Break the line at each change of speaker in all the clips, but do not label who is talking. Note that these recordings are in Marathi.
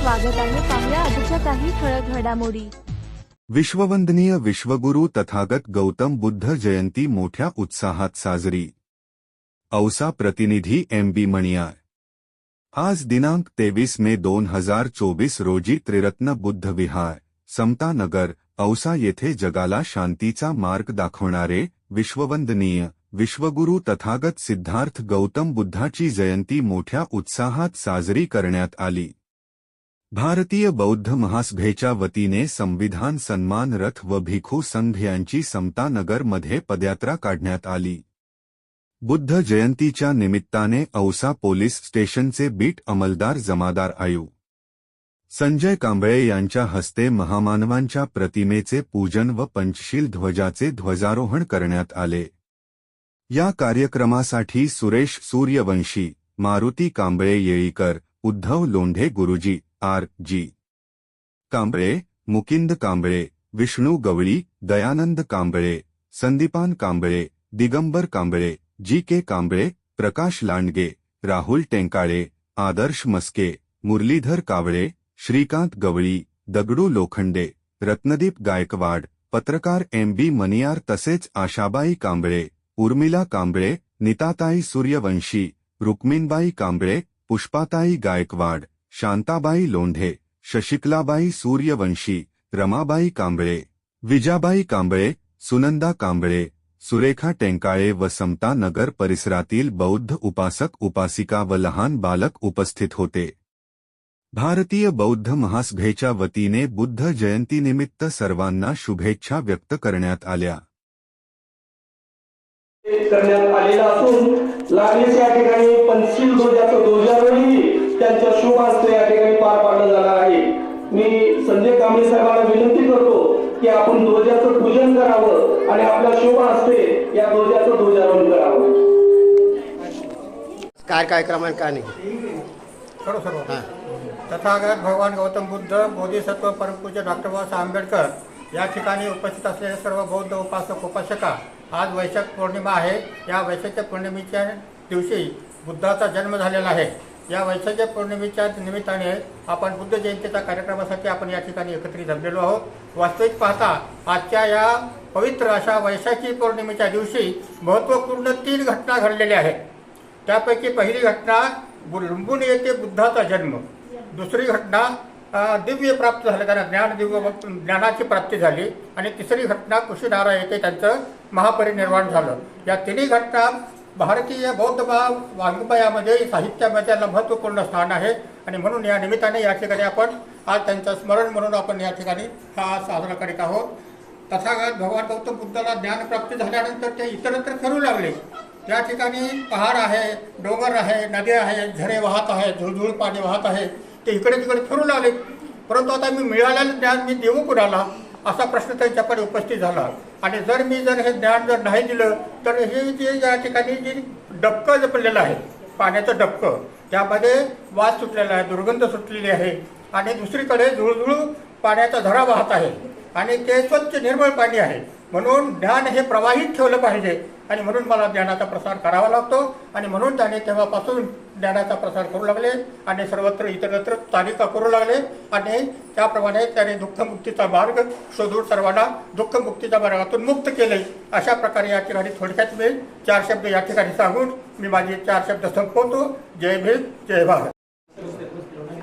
स्वागत आहे पाहुया आजच्या काही ठळक घडामोडी.
विश्ववंदनीय विश्वगुरु तथागत गौतम बुद्ध जयंती मोठ्या उत्साहात साजरी. औसा प्रतिनिधी एम बी मणियार. आज दिनांक तेवीस मे दोन हजार चोवीस रोजी त्रिरत्न बुद्ध विहार समता नगर औसा येथे जगाला शांतीचा मार्ग दाखवणारे विश्ववंदनीय विश्वगुरु तथागत सिद्धार्थ गौतम बुद्धाची जयंती मोठ्या उत्साहात साजरी करण्यात आली. भारतीय बौद्ध महासभेच्या वतीने संविधान सन्मान रथ व भिखू संघ यांची समतानगरमध्ये पदयात्रा काढण्यात आली. बुद्ध जयंतीच्या निमित्ताने औसा पोलीस स्टेशनचे बीट अंमलदार जमादार आयू. संजय कांबळे यांच्या हस्ते महामानवांच्या प्रतिमेचे पूजन व पंचशील ध्वजाचे ध्वजारोहण करण्यात आले. या कार्यक्रमासाठी Suresh Suryavanshi Maruti Kamble Yelikar Uddhav Londhe Guruji R G. Kamble Mukind Kamble Vishnu Gawali, Dayanand Kamble Sandipan Kamble Digambar Kamble G K Kamble Prakash Landge, Rahul Tenkale, Adarsh Maske, Muralidhar Kawale Shrikant Gawali, Dagdu Lokhande, Ratnadeep Gaikwad, पत्रकार एम बी मनियार तसेच आशाबाई कांबळे उर्मिला कांबळे निताताई सूर्यवंशी, रुक्मिणबाई कांबळे पुष्पाताई गायकवाड. शांताबाई लोंढे, शशिकलाबाई सूर्यवंशी, रमाबाई कांबळे, विजाबाई कांबळे, सुनंदा कांबळे, सुरेखा टेंकाळे व समता नगर परिसरातील बौद्ध उपासक, उपासिका व लहान बालक उपस्थित होते. भारतीय बौद्ध महासभेच्या वतीने बुद्ध जयंतीनिमित्त सर्वांना शुभेच्छा व्यक्त करण्यात आल्या.
करण्यात आलेला असून या ठिकाणी पंचशील ध्वजाचं त्यांच्या शुभ हस्ते या ठिकाणी पार पाडलं जाणार आहे. मी संजय कांबळे साहेबांना विनंती करतो की आपण ध्वजाचं पूजन करावं आणि आपल्या शुभ हस्ते या ध्वजाचं ध्वजारोहण करावं.
काय काय क्रमांक काय नाही?
सर्व तथागत भगवान गौतम बुद्ध बोधिसत्व परमपूज्य डॉक्टर बाबासाहेब आंबेडकर या ठिकाणी उपस्थित असलेले सर्व बौद्ध उपासक उपासका आज वैशाख पौर्णिमा आहे. या वैशाख पौर्णिमेच्या दिवशी बुद्धाचा जन्म झालेला आहे. या वैशाख पौर्णिमेच्या निमित्ताने आपण बुद्ध जयंतीच्या कार्यक्रमासाठी आपण या ठिकाणी एकत्रित जमलेलो आहोत. वास्तविक पाहता आजच्या या पवित्र अशा वैशाखी पौर्णिमेच्या दिवशी महत्त्वपूर्ण तीन घटना घडलेल्या आहेत. त्यापैकी पहिली घटना बु- लुंबुनी येथे बुद्धाचा जन्म. दुसरी घटना दिव्य प्राप्त झालं त्यांना ज्ञान दिव्य ज्ञानाची प्राप्ती झाली. आणि तिसरी घटना कुशीनारा येथे त्यांचं महापरिनिर्वाण झालं. या तिन्ही घटना भारतीय बौद्ध भा- वाङ्मयामध्ये साहित्यामध्ये महत्त्वपूर्ण स्थान आहे. आणि म्हणून या निमित्ताने या ठिकाणी आपण आज त्यांचं स्मरण म्हणून आपण या ठिकाणी हा साजरा करीत आहोत. तथागत भगवान गौतम बुद्धाला ज्ञान प्राप्त झाल्यानंतर ते इतरत्र फिरू लागले. त्या ठिकाणी पहाड आहे डोंगर आहे नदी आहे झरे वाहत आहे झुळझुळ पाणी वाहत आहे. ते इकडे तिकडे फिरू लागले. परंतु आता मी मिळालेलं ज्ञान मी देऊ कुणाला? असा प्रश्न त्यांच्याकडे उपस्थित झाला. आणि जर मी जर हे ज्ञान जर नाही दिलं तर हे जे या ठिकाणी जे डबकं जपलेलं आहे पाण्याचं डबकं त्यामध्ये वास सुटलेला आहे दुर्गंध सुटलेली आहे. आणि दुसरीकडे झुळझुळ पाण्याचा झरा वाहत आहे. आणि ते स्वच्छ निर्मळ पाणी आहे. म्हणून ज्ञान हे प्रवाहित ठेवलं पाहिजे. आणि म्हणून मला ज्ञानाचा प्रसार करावा लागतो. आणि म्हणून त्याने तेव्हापासून ज्ञानाचा प्रसार करू लागले आणि सर्वत्र इतरत्र तालिका करू लागले. आणि त्याप्रमाणे त्याने दुःखमुक्तीचा मार्ग शोधून सर्वांना दुःखमुक्तीच्या मार्गातून मुक्त केले. अशा प्रकारे या ठिकाणी थोडक्यात मी चार शब्द या ठिकाणी सांगून मी माझे चार शब्द संपवतो. जय भीम जय भारत.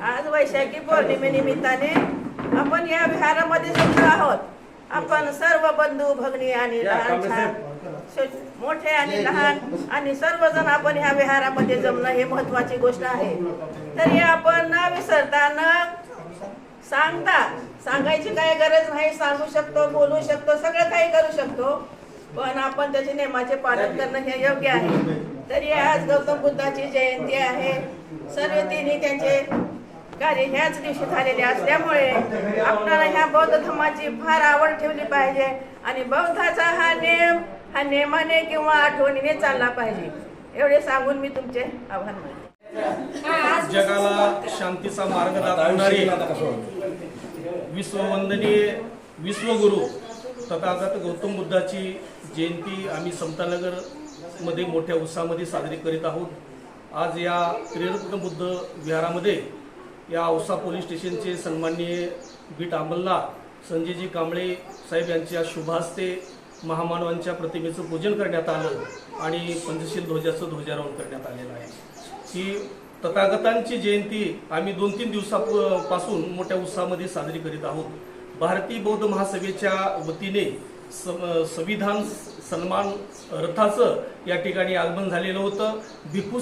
आज वैशाखी पौर्णिमेनिमित्ताने आपण या विहारामध्ये जमलो आहोत. आपण सर्व बंधू भगिनी आणि लहान मोठे आणि लहान आणि सर्वजण आपण ह्या विहारामध्ये जमणं हे महत्वाची गोष्ट आहे. तरी आपण न विसरता न सांगता सांगायची काही गरज नाही सांगू शकतो बोलू शकतो सगळं काही करू शकतो. पण आपण त्याचे नियमाचे पालन करणं हे योग्य आहे. तरी आज गौतम बुद्धाची जयंती आहे. सर्व तिन्ही त्यांचे कार्य ह्याच दिवशी झालेले असल्यामुळे आपल्याला ह्या बौद्ध धर्माची फार आवड ठेवली पाहिजे. आणि बौद्धाचा हा नियम हा नेमाने किंवा आठवणीने चालला पाहिजे. एवढे सांगून मी तुमचे आभार मानते.
जगाला शांतीचा मार्ग दाखवणारे विश्ववंदनीय विश्वगुरु तथागत गौतम बुद्धाची जयंती आम्ही समतानगरमध्ये मोठ्या उत्साहामध्ये साजरी करीत आहोत. आज या त्रिरत्न बुद्ध विहारामध्ये या औसा पोलीस स्टेशनचे सन्माननीय बीट अंमलदार संजयजी कांबळे साहेब यांच्या शुभ हस्ते महामानवांच्या प्रतिमेचं पूजन करण्यात आलं आणि पंचशील ध्वजाचं ध्वजारोहण करण्यात आलेलं आहे. ही तथागतांची जयंती आम्ही दोन तीन दिवसापासून मोठ्या उत्साहामध्ये साजरी करीत आहोत. भारतीय बौद्ध महासभेच्या वतीने सं- संविधान सन्मान रथाचं या ठिकाणी आगमन झालेलं होतं. भिक्खू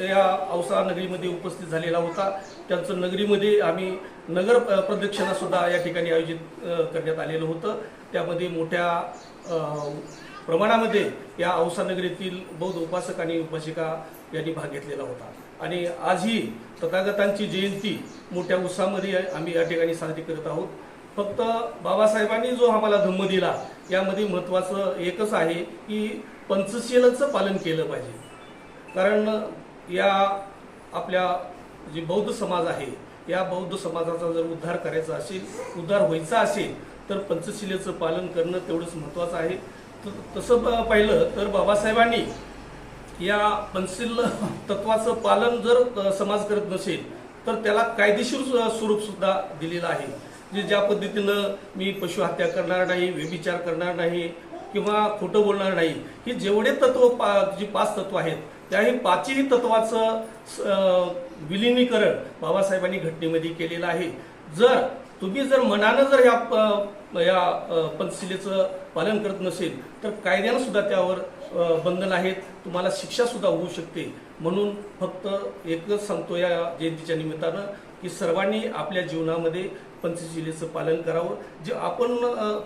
या औसा नगरीमध्ये उपस्थित झालेला होता. त्यांचं नगरीमध्ये आम्ही नगर प्रदक्षिणासुद्धा या ठिकाणी आयोजित करण्यात आलेलं होतं. त्यामध्ये मोठ्या प्रमाणामध्ये या औसा नगरीतील बौद्ध उपासक आणि उपासिका यांनी भाग घेतलेला होता. आणि आजही तथागतांची जयंती मोठ्या उत्साहामध्ये आम्ही या ठिकाणी साजरी करत आहोत. फक्त बाबासाहेबांनी जो आम्हाला धम्म दिला यामध्ये महत्त्वाचं एकच आहे की पंचशीलचं पालन केलं पाहिजे. कारण या आपल्या जे बौद्ध समाज आहे या बौद्ध समाजाचा जर उद्धार करायचा असेल उद्धार व्हायचा असेल तर पंचशिलेचं पालन करणं तेवढंच महत्त्वाचं आहे. त- तसं प- पाहिलं तर बाबासाहेबांनी या पंचशील तत्वाचं पालन जर समाज करत नसेल तर त्याला कायदेशीर स्वरूपसुद्धा दिलेलं आहे. जे ज्या पद्धतीनं मी पशुहत्या करणार नाही व्यभिचार करणार नाही किंवा खोटं बोलणार नाही ही जेवढे तत्व पा जी पाच तत्व आहेत त्या हे पाचही तत्वाचं स- विलिनीकरण बाबासाहेबांनी घटनेमध्ये केलेलं आहे. जर तुम्ही जर मनानं जर या प- या अ, पंचशिलेचं पालन करत नसेल तर कायद्यानं सुद्धा त्यावर बंधन आहेत तुम्हाला शिक्षा सुद्धा होऊ शकते. म्हणून फक्त एकच सांगतो या जयंतीच्या निमित्तानं की सर्वांनी आपल्या जीवनामध्ये पंचशिलेचं पालन करावं. जे आपण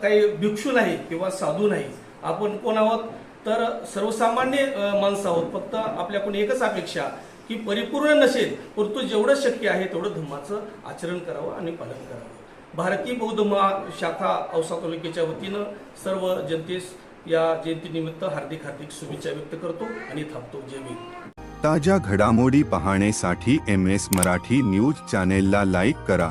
काही भिक्षू नाही किंवा साधू नाही आपण कोण आहोत? तर सर्वसामान्य माणसं आहोत. फक्त आपल्याकडून एकच अपेक्षा की परिपूर्ण नसेल परंतु जेवढं शक्य आहे तेवढं धम्माचं आचरण करावं आणि पालन करावं. भारतीय बौद्ध महाशाखा औसा तालुक्याच्या वतीनं सर्व जनतेस या जयंतीनिमित्त हार्दिक हार्दिक शुभेच्छा व्यक्त करतो आणि थांबतो. जय
ताज्या घडामोडी पाहण्यासाठी एम एस मराठी न्यूज चॅनेलला लाईक करा.